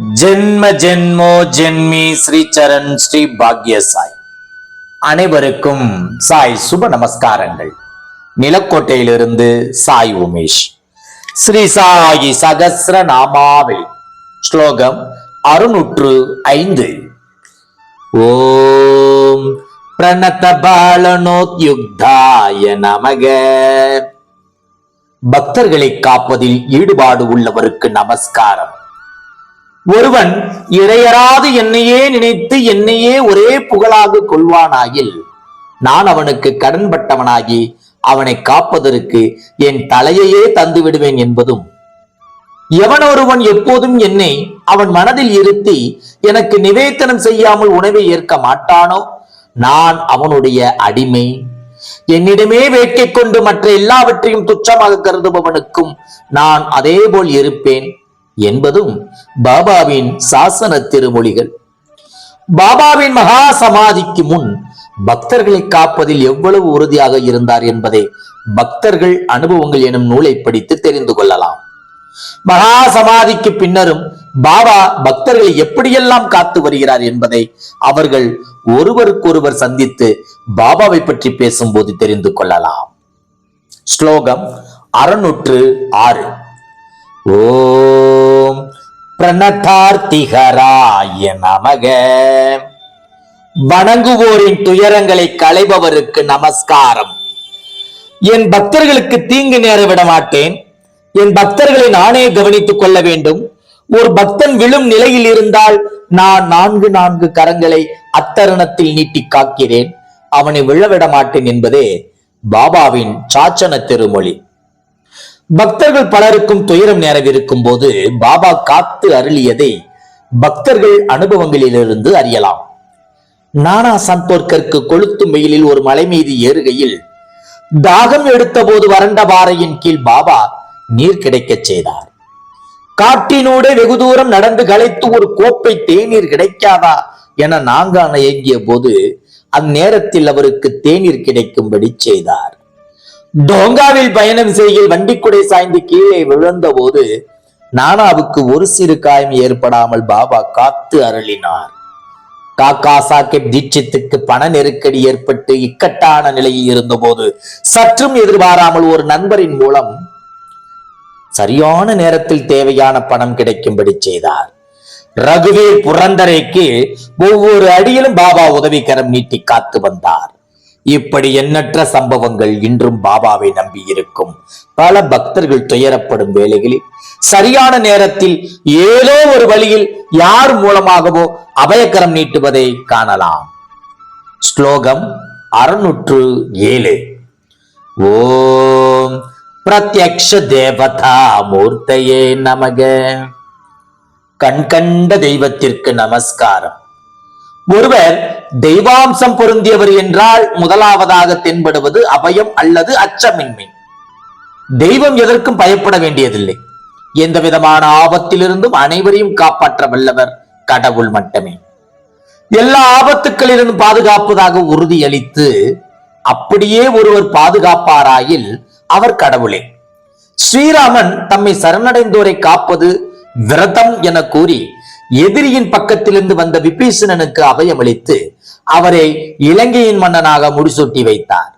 ஜென்ம ஜென்மோ ஜென்மி ஸ்ரீ சரண் ஸ்ரீ பாக்ய சாய். அனைவருக்கும் சாய் சுப நமஸ்காரங்கள். நிலக்கோட்டையிலிருந்து சாய் உமேஷ். ஸ்ரீ சாயி சகசிர நாமாவில் ஸ்லோகம் அறுநூற்று ஐந்து. ஓம் பிரணத பாலனோத்யுக்தாய நமக. பக்தர்களை காப்பதில் ஈடுபாடு உள்ளவருக்கு நமஸ்காரம். ஒருவன் இடையராது என்னையே நினைத்து என்னையே ஒரே புகழாக கொள்வானாயில் நான் அவனுக்கு கடன்பட்டவனாகி அவனை காப்பதற்கு என் தலையையே தந்து விடுவேன் என்பதும் எவன் ஒருவன் எப்போதும் என்னை அவன் மனதில் இருத்தி எனக்கு நிவேத்தனம் செய்யாமல் உணவை ஏற்க மாட்டானோ? நான் அவனுடைய அடிமை. என்னிடமே வேட்கை கொண்டு மற்ற எல்லாவற்றையும் துச்சமாக கருதுபவனுக்கும் நான் அதேபோல் இருப்பேன். என்பதும் பாபாவின் சாசன திருமொழிகள். பாபாவின் மகா சமாதிக்கு முன் பக்தர்களை காப்பதில் எவ்வளவு உறுதியாக இருந்தார் என்பதை பக்தர்கள் அனுபவங்கள் எனும் நூலை படித்து தெரிந்து கொள்ளலாம். மகா சமாதிக்கு பின்னரும் பாபா பக்தர்களை எப்படியெல்லாம் காத்து வருகிறார் என்பதை அவர்கள் ஒருவருக்கொருவர் சந்தித்து பாபாவை பற்றி பேசும்போது தெரிந்து கொள்ளலாம். ஸ்லோகம் அறுநூற்று ஆறு. ஓ பிரணதார்த்திகராய நமக. வணங்குவோரின் துயரங்களை களைபவருக்கு நமஸ்காரம். என் பக்தர்களுக்கு தீங்கு நேர விட மாட்டேன் என் பக்தர்களை நானே கவனித்துக் கொள்ள வேண்டும். ஒரு பக்தன் விழும் நிலையில் இருந்தால் நான் நான்கு நான்கு கரங்களை அத்தருணத்தில் நீட்டி காக்கிறேன். அவனை விழவிட மாட்டேன் என்பதே பாபாவின் சாச்சன திருமொழி. பக்தர்கள் பலருக்கும் துயரம் நேரவிருக்கும் போது பாபா காத்து அருளியதை பக்தர்கள் அனுபவங்களிலிருந்து அறியலாம். நானா சந்தோர்கருக்கு கொளுத்தும் வெயிலில் ஒரு மலை மீது ஏறுகையில் தாகம் எடுத்த போது வறண்ட பாறையின் கீழ் பாபா நீர் கிடைக்கச் செய்தார். காட்டினூடே வெகு தூரம் நடந்து களைத்து ஒரு கோப்பை தேநீர் கிடைக்காதா என நாங்கான இயங்கிய போது அந்நேரத்தில் அவருக்கு தேநீர் கிடைக்கும்படி செய்தார். டோங்காவில் பயணம் செய்கையில் வண்டிக்குடை சாய்ந்து கீழே விழுந்த போது நானாவுக்கு ஒரு சிறு காயம் ஏற்படாமல் பாபா காத்து அருளினார். காக்கா சாஹிப் தீட்சித்துக்கு பண நெருக்கடி ஏற்பட்டு இக்கட்டான நிலையில் இருந்தபோது சற்றும் எதிர்பாராமல் ஒரு நண்பரின் மூலம் சரியான நேரத்தில் தேவையான பணம் கிடைக்கும்படி செய்தார். ரகுவீர் புரந்தரைக்கு ஒவ்வொரு அடியிலும் பாபா உதவிக்கரம் நீட்டி காத்து வந்தார். இப்படி எண்ணற்ற சம்பவங்கள் இன்றும் பாபாவை நம்பி இருக்கும் பல பக்தர்கள் துயரப்படும் வேளைகளில் சரியான நேரத்தில் ஏதோ ஒரு வழியில் யார் மூலமாகவோ அபயக்கரம் நீட்டுவதை காணலாம். ஸ்லோகம் அறுநூற்று ஏழு. ஓம் பிரத்யக்ஷ தேவதா மூர்த்தையே நமக. கண்கண்ட தெய்வத்திற்கு நமஸ்காரம். ஒருவர் தெய்வாம்சம் பொருந்தியவர் என்றால் முதலாவதாக தென்படுவது அபயம் அல்லது அச்சமின்மை. தெய்வம் எதற்கும் பயப்பட வேண்டியதில்லை. எந்த விதமான ஆபத்திலிருந்தும் அனைவரையும் காப்பாற்ற வல்லவர் கடவுள் மட்டுமே. எல்லா ஆபத்துக்களிலும் பாதுகாப்பதாக உறுதியளித்து அப்படியே ஒருவர் பாதுகாப்பாராயில் அவர் கடவுளே. ஸ்ரீராமன் தம்மை சரணடைந்தோரை காப்பது விரதம் என கூறி எதிரியின் பக்கத்திலிருந்து வந்த விபீஷணனுக்கு அபயமளித்து அவரை இலங்கையின் மன்னனாக முடிசூட்டி வைத்தார்.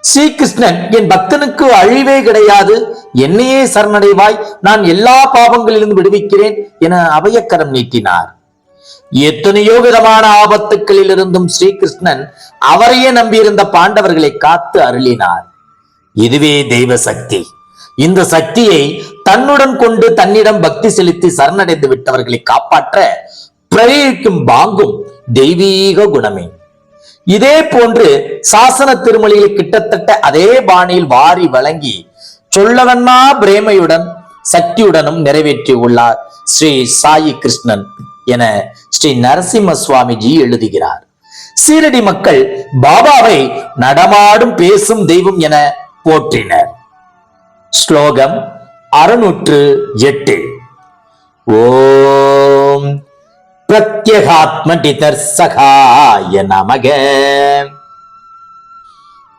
ஸ்ரீகிருஷ்ணன் என் பக்தனுக்கு அழிவே கிடையாது. என்னையே சரணடைவாய். நான் எல்லா பாவங்களிலிருந்து விடுவிக்கிறேன் என அபயக்கரம் நீட்டினார். எத்தனையோ விதமான ஆபத்துக்களில் இருந்தும் ஸ்ரீகிருஷ்ணன் அவரையே நம்பியிருந்த பாண்டவர்களை காத்து அருளினார். இதுவே தெய்வ சக்தி இந்த சக்தியை தன்னுடன் கொண்டு தன்னிடம் பக்தி செலுத்தி சரணடைந்து விட்டவர்களை காப்பாற்ற பிரயோகிக்கும் பாங்கும் தெய்வீக குணமே. இதே போன்று சாசன திருமொழியில் கிட்டத்தட்ட அதே பாணியில் வாரி வழங்கி சொல்லவன்னா பிரேமையுடன் சக்தியுடனும் நிறைவேற்றி உள்ளார் ஸ்ரீ சாயி கிருஷ்ணன் என ஸ்ரீ நரசிம்ம சுவாமிஜி எழுதுகிறார். சீரடி மக்கள் பாபாவை நடமாடும் பேசும் தெய்வம் என போற்றினர். ஸ்லோகம் அறுநூற்று எட்டு. ஓம் பிரத்யகாத்ம டிதர்சகாய நமக.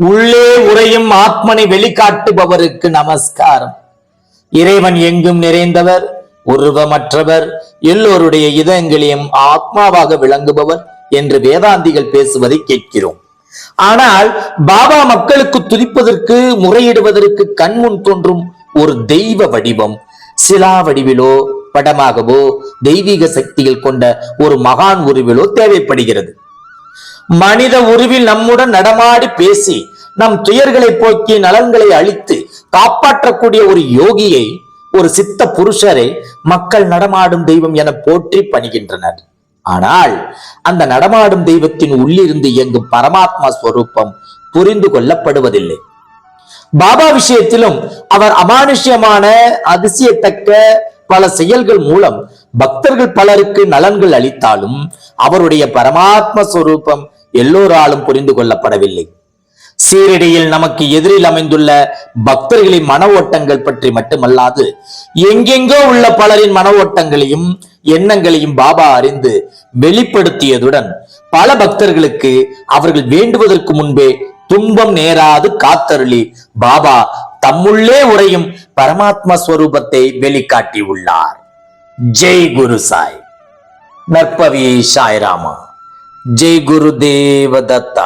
உள்ளே உரையும் ஆத்மனை வெளிக்காட்டுபவருக்கு நமஸ்காரம். இறைவன் எங்கும் நிறைந்தவர் உருவமற்றவர் எல்லோருடைய இதயங்களையும் ஆத்மாவாக விளங்குபவர் என்று வேதாந்திகள் பேசுவதை கேட்கிறோம். ஆனால் பாபா மக்களுக்கு துதிப்பதற்கு முறையிடுவதற்கு கண்முன் தோன்றும் ஒரு தெய்வ வடிவம் சிலா வடிவிலோ படமாகவோ தெய்வீக சக்திகள் கொண்ட ஒரு மகான் உருவிலோ தேவைப்படுகிறது. மனித உருவில் நம்முடன் நடமாடி பேசி நம் துயர்களை போக்கி நலன்களை அழித்து காப்பாற்றக்கூடிய ஒரு யோகியை ஒரு சித்த புருஷரை மக்கள் நடமாடும் தெய்வம் என போற்றி பணிகின்றனர். ஆனால் அந்த நடமாடும் தெய்வத்தின் உள்ளிருந்து இயங்கும் பரமாத்மா ஸ்வரூபம் புரிந்து கொள்ளப்படுவதில்லை. பாபா விஷயத்திலும் அவர் அமானுஷ்யமான அதிசயத்தக்க பல செயல்கள் மூலம் பக்தர்கள் பலருக்கு நலன்கள் அளித்தாலும் அவருடைய பரமாத்ம ஸ்வரூபம் எல்லோராலும் புரிந்து கொள்ளப்படவில்லை. சீரடியில் நமக்கு எதிரில் அமைந்துள்ள பக்தர்களின் மன ஓட்டங்கள் பற்றி மட்டுமல்லாது எங்கெங்கோ உள்ள பலரின் மன ஓட்டங்களையும் எண்ணங்களையும் பாபா அறிந்து வெளிப்படுத்தியதுடன் பல பக்தர்களுக்கு அவர்கள் வேண்டுவதற்கு முன்பே துன்பம் நேராது காத்தருளி. பாபா தம்முள்ளே உரையும் பரமாத்ம ஸ்வரூபத்தை வெளிக்காட்டி உள்ளார். ஜெய் குரு சாய். நற்பவி சாய்ராமா ஜெய் குரு தேவதத்தா